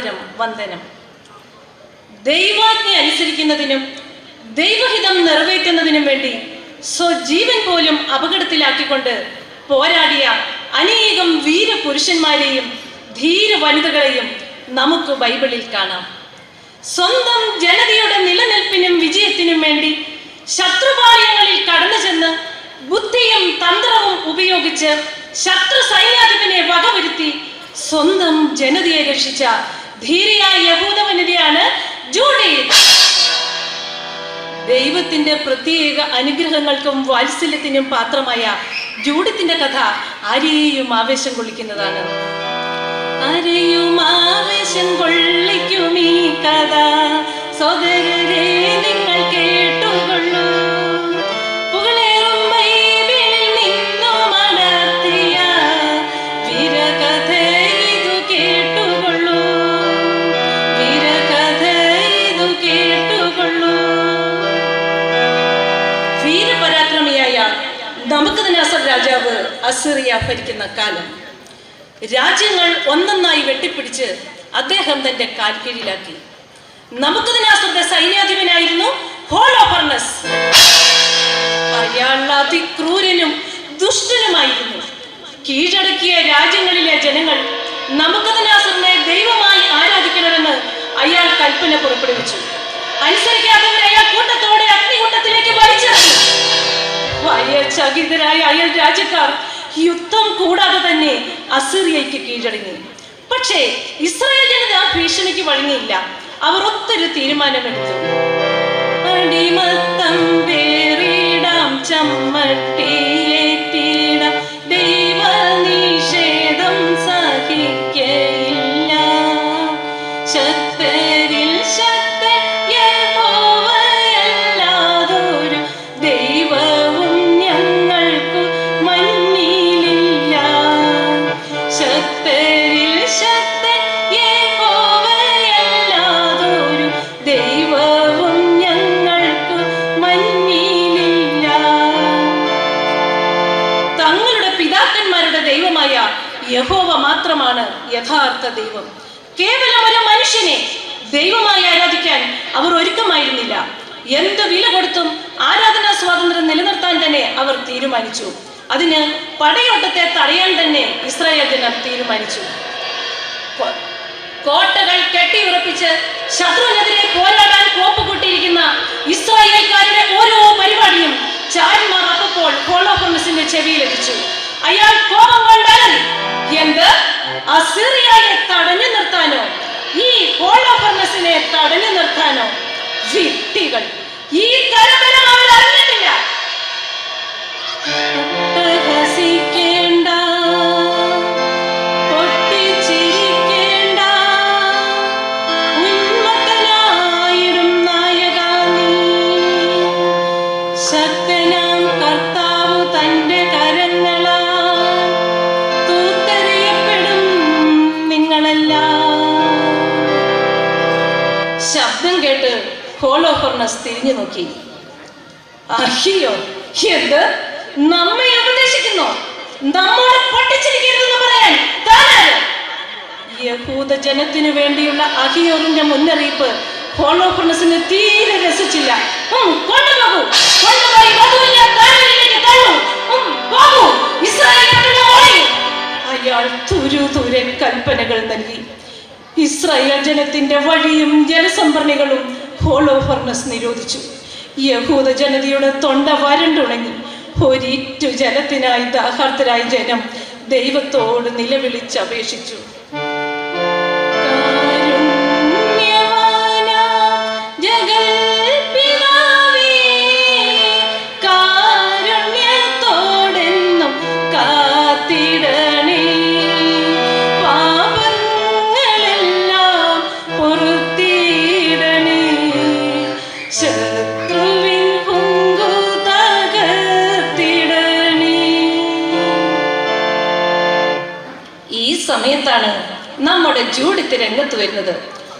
സാദരം വന്ദനം. ദൈവാജ്ഞ അനുസരിക്കുന്നതിനും ദൈവഹിതം നിറവേറ്റുന്നതിനും വേണ്ടി സ്വജീവൻ പോലും അപകടത്തിലാക്കിക്കൊണ്ട് പോരാടിയ അനേകം വീരപുരുഷന്മാരെയും ധീര വനിതകളെയും നമുക്ക് ബൈബിളിൽ കാണാം. സ്വന്തം ജനതയുടെ നിലനിൽപ്പിനും വിജയത്തിനും വേണ്ടി ശത്രുപാളയങ്ങളിൽ കടന്നു ചെന്ന് ബുദ്ധിയും തന്ത്രവും ഉപയോഗിച്ച് ശത്രു സൈന്യാധിപനെ വകവരുത്തി സ്വന്തം ജനതയെ രക്ഷിച്ച ധീരയായ യഹൂദ വനിതയാണ് ജൂഡീത്ത് ദൈവത്തിന്റെ പ്രത്യേക അനുഗ്രഹങ്ങൾക്കും വാത്സല്യത്തിനും പാത്രമായ ജൂഡിത്തിന്റെ കഥ ആരെയും ആവേശം കൊള്ളിക്കുന്നതാണ്. ആരെയും ആവേശം കൊള്ളിക്കും ഈ കഥ. സ്വതരേ നിങ്ങൾ അസിറിയ ഭരിക്കുന്ന കാലം. രാജ്യങ്ങൾ ഒന്നൊന്നായി വെട്ടിപ്പിടിച്ച് അദ്ദേഹം തന്റെ കാൽക്കീഴിലാക്കി. നമുക്കതിനാസറുടെ സൈന്യാധിപനായിരുന്നു ഹോളോഫർണസ് അതിക്രൂരനും ദുഷ്ടനുമായിരുന്നു. കീഴടക്കിയ രാജ്യങ്ങളിലെ ജനങ്ങൾ നമുക്കതിനാസറിനെ ദൈവമായി ആരാധിക്കണമെന്ന് അയാൾ കൽപ്പന പുറപ്പെടുവിച്ചു. അനുസരിക്കാത്തവരെ അയാൾ കൂട്ടത്തോടെ അഗ്നികുണ്ടത്തിലേക്ക് വലിച്ചെറിഞ്ഞു. ചകിതരായ അയൽ രാജ്യക്കാർ യുദ്ധം കൂടാതെ തന്നെ അസിറിയയ്ക്ക് കീഴടങ്ങി. പക്ഷേ ഇസ്രായേൽ ജനത ആ ഭീഷണിക്ക് വഴങ്ങിയില്ല. അവർ ഒത്തൊരു തീരുമാനമെടുത്തു. അടിമത്തം പേറിടാം ചമ്മട്ടിയേറ്റിടാം അവർ തീരുമാനിച്ചു. അതിന് പടയോട്ടത്തെ തടയാൻ തന്നെ ഇസ്രായേൽ ജനം തീരുമാനിച്ചു. കോട്ടകൾ കെട്ടിയുറപ്പിച്ച് ശത്രുവിനെതിരെ പോരാടാൻ കോപ്പ് കൂട്ടിയിരിക്കുന്ന ഇസ്രായേൽക്കാരുടെ ഓരോ പരിപാടിയും ചാരന്മാർ അപ്പോൾ ചെവിയിൽ എത്തിച്ചു അയാൾ കോപം കൊണ്ടാൽ എന്ത്? അസിറിയായെ തടഞ്ഞു നിർത്താനോ? ഈ ഹോളോഫോണസിനെ തടഞ്ഞു നിർത്താനോ? വിട്ടികൾ ഈ കരബലം ഹോളോഫർണസ് തിരിഞ്ഞു നോക്കി. അഹിയോ എന്ത്? നമ്മെ ഉപദേശിക്കുന്നു. നമ്മോട് പൊട്ടിച്ചിരിക്കരുതെന്ന് പറയാൻ യഹൂദ ജനത്തിനു വേണ്ടിയുള്ള അഹിയോറിന്റെ മുന്നറിയിപ്പ് ഹോളോഫർണസിന് തീരെ രസിച്ചില്ല. കൊണ്ടുപോയി അയാൾ തുരു തുരെ കൽപ്പനകൾ നൽകി. ഇസ്രായേൽ ജനത്തിന്റെ വഴിയും ജലസംഭരണികളും ഹോളോഫർണസ് നിരോധിച്ചു. യഹൂദ ജനതയുടെ തൊണ്ട വരണ്ടുണങ്ങി. ഒരിറ്റു ജലത്തിനായി ദാഹാർത്തരായ ജനം ദൈവത്തോട് നിലവിളിച്ചപേക്ഷിച്ചു. നമ്മുടെ ജൂഡിത്ത് രംഗത്ത് വരുന്നത്.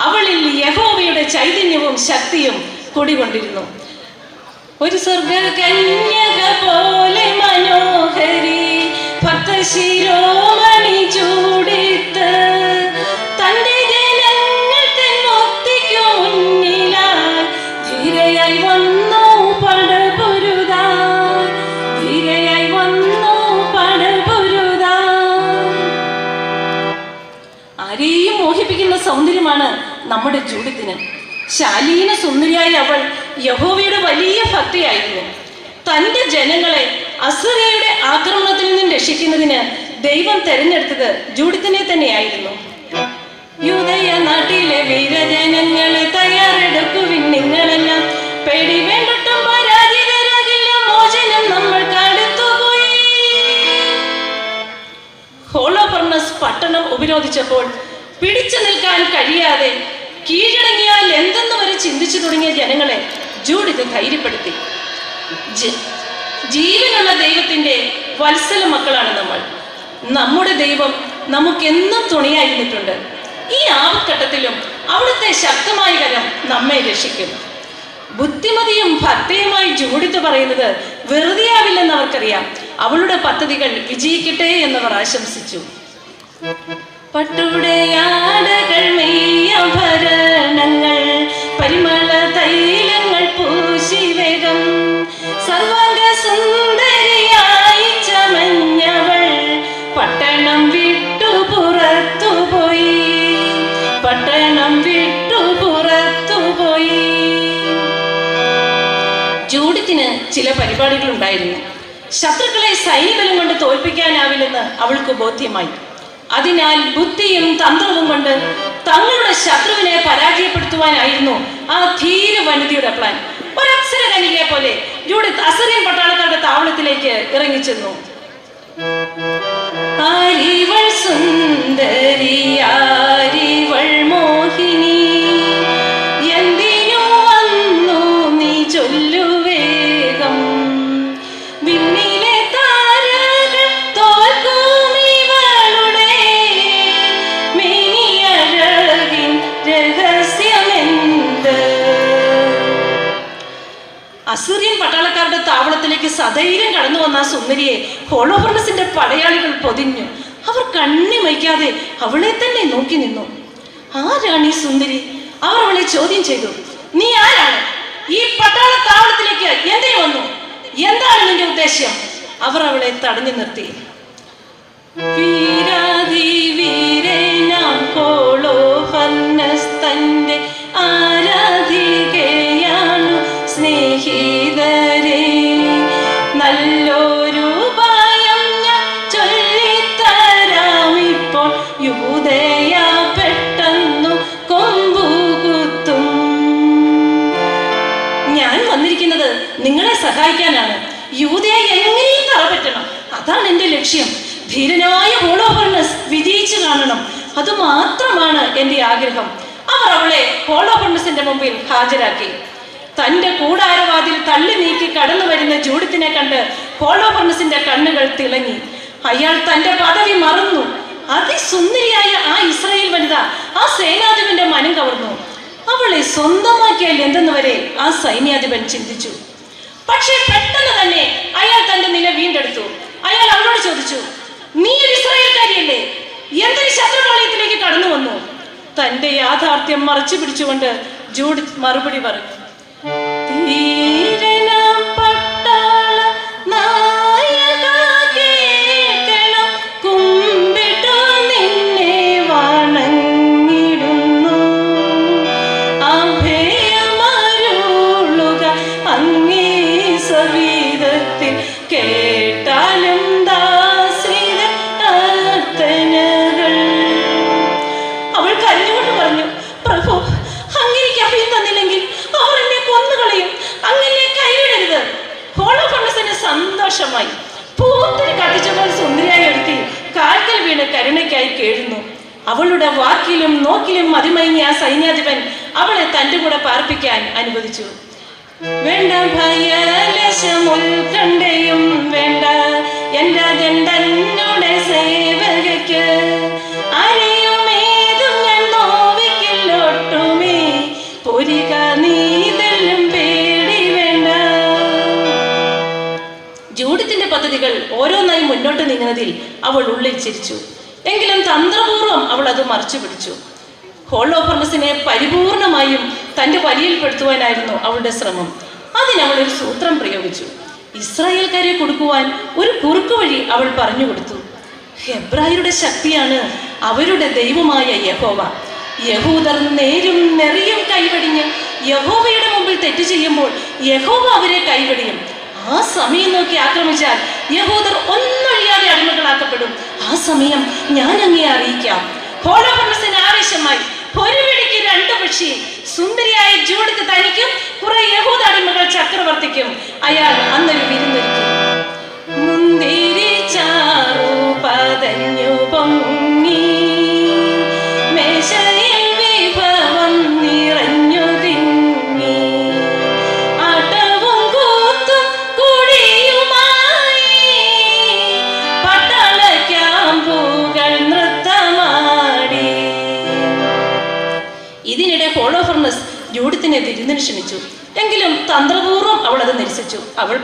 അവളിൽ യഹോവയുടെ ചൈതന്യവും ശക്തിയും കുടികൊണ്ടിരുന്നു. ഒരു സ്വർഗ കന്യക പോലെ മനോഹരി ഭക്തശിരോമണി ചൂടിത്ത് ശാലീന സുന്ദരിയായ അവൾ യഹോവയുടെ വലിയ ഭക്തിയായിരുന്നു. തന്റെ ജനങ്ങളെ അസുരയുടെ ആക്രമണത്തിൽ നിന്നും രക്ഷിക്കുന്നതിന് ദൈവം തെരഞ്ഞെടുത്തത് ജൂഡിത്തിനെ തന്നെയായിരുന്നു. യൂതയ നാട്ടിലെ വീരജനങ്ങളെ തയ്യാറെടുക്കുവിൻ നിങ്ങളെല്ലാം. പേടി വേണ്ടട്ടും പരാജിതരാകില്ല മോചനം നമ്മൾ കടുത്തുപോയി ഹോളോപർണസ് പട്ടണം ഉപരോധിച്ചപ്പോൾ പിടിച്ചു നിൽക്കാൻ കഴിയാതെ കീഴടങ്ങിയാൽ എന്തെന്ന് വരെ ചിന്തിച്ചു തുടങ്ങിയ ജനങ്ങളെ ജൂഡിത് ധൈര്യപ്പെടുത്തി. ജീവനുള്ള ദൈവത്തിന്റെ വത്സല മക്കളാണ് നമ്മൾ. നമ്മുടെ ദൈവം നമുക്കെന്നും തുണയായിരുന്നിട്ടുണ്ട്. ഈ ആപത്ഘട്ടത്തിലും അവിടുത്തെ ശക്തമായ കരം നമ്മെ രക്ഷിക്കും. ബുദ്ധിമതിയും ഭക്തിയുമായി ജൂഡിത്ത് പറയുന്നത് വെറുതെയാവില്ലെന്ന് അവർക്കറിയാം. അവളുടെ പദ്ധതികൾ വിജയിക്കട്ടെ അവർ ആശംസിച്ചു. പട്ടുടയാടകൾ മെയ്യഭരണങ്ങൾ ചില പരിപാടികൾ ഉണ്ടായിരുന്നു ശത്രുക്കളെ സൈനികരും കൊണ്ട് തോൽപ്പിക്കാനാവില്ലെന്ന് അവൾക്ക് ബോധ്യമായി. അതിനാൽ ബുദ്ധിയും തന്ത്രവും കൊണ്ട് തങ്ങളുടെ ശത്രുവിനെ പരാജയപ്പെടുത്തുവാനായിരുന്നു ആ ധീര വനിതയുടെ പ്ലാൻ ഒരക്ഷര കനികയെ പോലെ ജൂഡിത്ത് അസറിയൻ പട്ടാളക്കാരുടെ താവളത്തിലേക്ക് ഇറങ്ങിച്ചെന്നു ആരിവൾ അസീറിയൻ പട്ടാളക്കാരുടെ താവളത്തിലേക്ക് സധൈര്യം കടന്നു വന്ന ആ സുന്ദരിയെ ഹോളോഹർണസിന്റെ പടയാളികൾ പൊതിഞ്ഞു. അവർ കണ്ണി വയ്ക്കാതെ അവളെ തന്നെ നോക്കി നിന്നു. ആരാണ് ഈ സുന്ദരി? അവർ അവളെ ചോദ്യം ചെയ്തു. നീ ആരാണ്? ഈ പട്ടാള താവളത്തിലേക്ക് എന്തിനു വന്നു? എന്താണ് നിന്റെ ഉദ്ദേശ്യം? അവർ അവളെ തടഞ്ഞു നിർത്തി. വീരാതി വീരനാം സഹായിക്കാനാണ്. യൂതയെ എങ്ങനെയും തറപറ്റണം. അതാണ് എന്റെ ലക്ഷ്യം. ധീരനായ ഹോളോപർണസ് വിജയിച്ചു കാണണം. അത് മാത്രമാണ് എന്റെ ആഗ്രഹം. അവർ അവളെ ഹോളോപർണസിന്റെ മുമ്പിൽ ഹാജരാക്കി. തന്റെ കൂടാരവാതിൽ തള്ളി നീക്കി കടന്നു വരുന്ന ജൂഡിത്തിനെ കണ്ട് ഹോളോപർണസിന്റെ കണ്ണുകൾ തിളങ്ങി. അയാൾ തന്റെ പദവി മറന്നു. അതിസുന്ദരിയായ ആ ഇസ്രായേൽ വനിത ആ സേനാധിപന്റെ മനം കവർന്നു. അവളെ സ്വന്തമാക്കിയാൽ എന്തെന്ന് വരെ ആ സൈന്യാധിപൻ ചിന്തിച്ചു. പക്ഷേ പെട്ടെന്ന് തന്നെ അയാൾ തന്റെ നില വീണ്ടെടുത്തു. അയാൾ അവരോട് ചോദിച്ചു നീ ഒരു ഇസ്രായേൽക്കാരിയല്ലേ? എന്തൊരു ശത്രുപാളയത്തിലേക്ക് കടന്നു വന്നു? തന്റെ യാഥാർത്ഥ്യം മറച്ചു പിടിച്ചുകൊണ്ട് ജൂഡ് മറുപടി പറഞ്ഞു പാർപ്പിക്കാൻ അനുവദിച്ചു. വേണ്ട ഭയലശം വേണ്ട. എന്റെ ദണ്ഡന്നോടെ സേവകയ്ക്ക് ആരെയുമേതും ഞാൻ നോവിക്കില്ലൊട്ടുമേ പൊരിക നീതലും പേടി വേണ്ട. ജൂഡിത്തിന്റെ പദ്ധതികൾ ഓരോന്നായി മുന്നോട്ട് നീങ്ങുന്നതിൽ അവൾ ഉള്ളിൽ ചിരിച്ചു. എങ്കിലും തന്ത്രപൂർവം അവൾ അത് മറച്ചു പിടിച്ചു. ഹോളോഫർമസിനെ പരിപൂർണമായും തന്റെ വലിയിൽപ്പെടുത്തുവാനായിരുന്നു അവളുടെ ശ്രമം. അതിനവൾ ഒരു സൂത്രം പ്രയോഗിച്ചു. ഇസ്രായേൽക്കാരെ കൊടുക്കുവാൻ ഒരു കുറുക്കു വഴി അവൾ പറഞ്ഞു കൊടുത്തു. ഹെബ്രായരുടെ ശക്തിയാണ് അവരുടെ ദൈവമായ യഹോവ. യഹൂദർ നേരും നെറിയും കൈവടിഞ്ഞ് യഹോവയുടെ മുമ്പിൽ തെറ്റ് ചെയ്യുമ്പോൾ യഹോവ അവരെ കൈവടിയും. ആ സമയം നോക്കി ആക്രമിച്ചാൽ യഹൂദർ ഒന്നൊഴിയാതെ അടിമകളാക്കപ്പെടും. ആ സമയം ഞാൻ അങ്ങേ അറിയിക്കാം. ഹോളോപർണസിന് ആവേശമായി ഒരു പിടിക്ക് രണ്ട് പക്ഷി. സുന്ദരിയായ ജൂഡിക്ക് തനിക്കും കുറെ യഹൂദ അടിമകൾ ചക്രവർത്തിക്കും. അയാൾ അന്നൊരു വിരുന്നൊരുക്കി. മുന്തിരി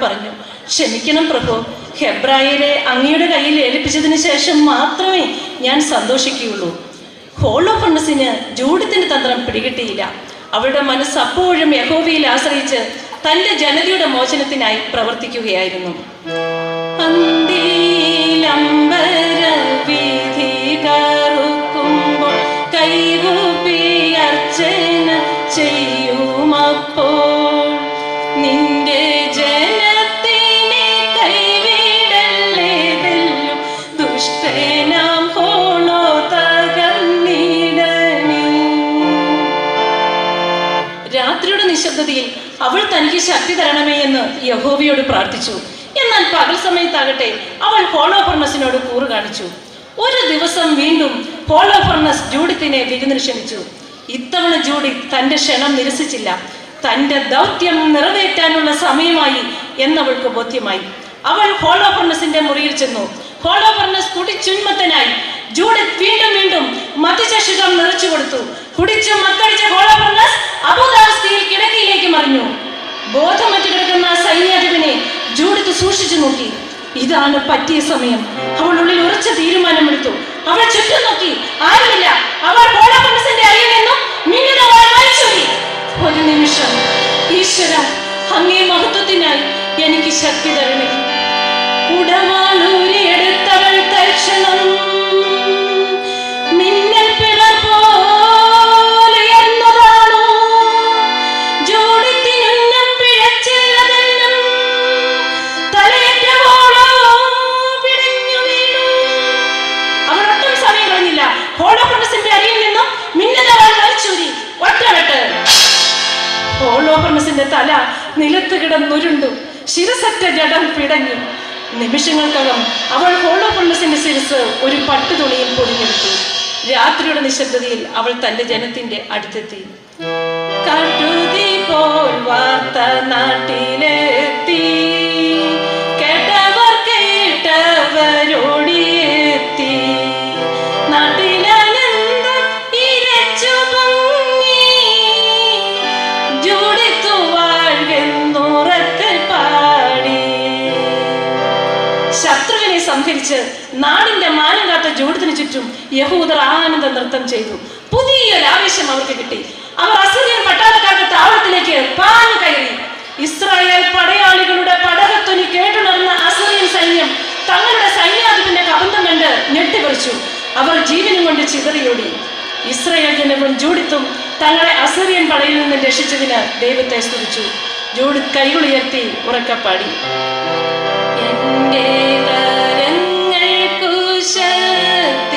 പറഞ്ഞു. ക്ഷമിക്കണം പ്രഭു. ഹെബ്രായിലെ അങ്ങയുടെ കയ്യിൽ ഏൽപ്പിച്ചതിന് ശേഷം മാത്രമേ ഞാൻ സന്തോഷിക്കുകയുള്ളൂ. ഹോളോഫർണസിന് ജൂഡത്തിന്റെ തന്ത്രം പിടികിട്ടിയില്ല. അവളുടെ മനസ്സ് അപ്പോഴും യഹോവയിൽ ആശ്രയിച്ച് തന്റെ ജനതയുടെ മോചനത്തിനായി പ്രവർത്തിക്കുകയായിരുന്നു. യഹോവയോട് പ്രാർത്ഥിച്ചു. എന്നാൽ പകൽ സമയത്താകട്ടെ അവൾ ഹോളോഫർണസിനോട് കൂറ് കാണിച്ചു. ഒരു ദിവസം വീണ്ടും ഹോളോഫർണസ് ജൂഡിത്തിനെ വിരുന്നിന് ക്ഷണിച്ചു ഇത്തവണ ജൂഡി തന്റെ ക്ഷണം നിരസിച്ചില്ല. തന്റെ ദൗത്യം നിറവേറ്റാനുള്ള സമയമായി എന്നവൾക്ക് ബോധ്യമായി. അവൾ ഹോളോഫർണസിന്റെ മുറിയിൽ ചെന്നു. ഹോളോഫർണസ് കുടിച്ചുന്മത്തനായി. ജൂഡിത്ത് വീണ്ടും വീണ്ടും മദ്യചഷകം നിറച്ചു കൊടുത്തു കുടിച്ചു മത്തടിച്ച ഹോളോഫർണസ് അബുദാവസ്ഥയിൽ കിടക്കയിലേക്ക് മറിഞ്ഞു. ബോധമറ്റ് കിടക്കുന്ന സൈന്യാധിപനെ ജൂഡിത്ത് സൂക്ഷിച്ചു നോക്കി. ഇതാണ് പറ്റിയ സമയം. അവൾ ഉള്ളിൽ ഉറച്ച തീരുമാനമെടുത്തു. അവൾ ചുറ്റും നോക്കി. ആരുമില്ല. അവൾ ഒരു നിമിഷം. ഈശ്വര അങ്ങേ മഹത്വത്തിനായി എനിക്ക് ശക്തി തരണേ. ഉടവാളൂരിയെടുത്തവൾ ഹോളോപ്രമസിന്റെ തല നിലത്ത് കിടന്നുരുണ്ടു. ശിരസറ്റ ജഡം പിടഞ്ഞു. നിമിഷങ്ങൾക്കകം അവൾ ഹോളോപ്രമസിന്റെ ശിരസ് ഒരു പട്ടുതുണിയിൽ പൊതിഞ്ഞെടുത്തു. രാത്രിയുടെ നിശബ്ദതയിൽ അവൾ തന്റെ ജനത്തിന്റെ അടുത്തെത്തി. കട്ടുതി പോൽ വാർത്ത നാട്ടിലെത്തി. സംഹരിച്ച് നാടിന്റെ മാനം കാത്ത ജൂഡത്തിന് ചുറ്റും യഹൂദർ ആനന്ദ നൃത്തം ചെയ്തു. പുതിയൊരു ആവേശം അവർക്ക് കിട്ടി. അവർ അസീറിയൻ പട്ടാളക്കാരുടെ താവളത്തിലേക്ക് പാഞ്ഞു കയറി. ഇസ്രായേൽ പടയാളികളുടെ പടകത്തുനി കേട്ടുണർന്ന അസീറിയൻ സൈന്യം തങ്ങളുടെ സൈന്യാധിപന്റെ കബന്ധം കണ്ട് ഞെട്ടിപറിച്ചു അവർ ജീവനും കൊണ്ട് ചിതറിയോടി. ഇസ്രായേൽ ജനങ്ങൾ ജൂഡിത്തും തങ്ങളെ അസീറിയൻ പടയിൽ നിന്ന് രക്ഷിച്ചതിന് ദൈവത്തെ സ്തുതിച്ചു. ജൂഡിത്ത് കൈകളുയർത്തി ഉറക്കപ്പാടി. എന്റെ station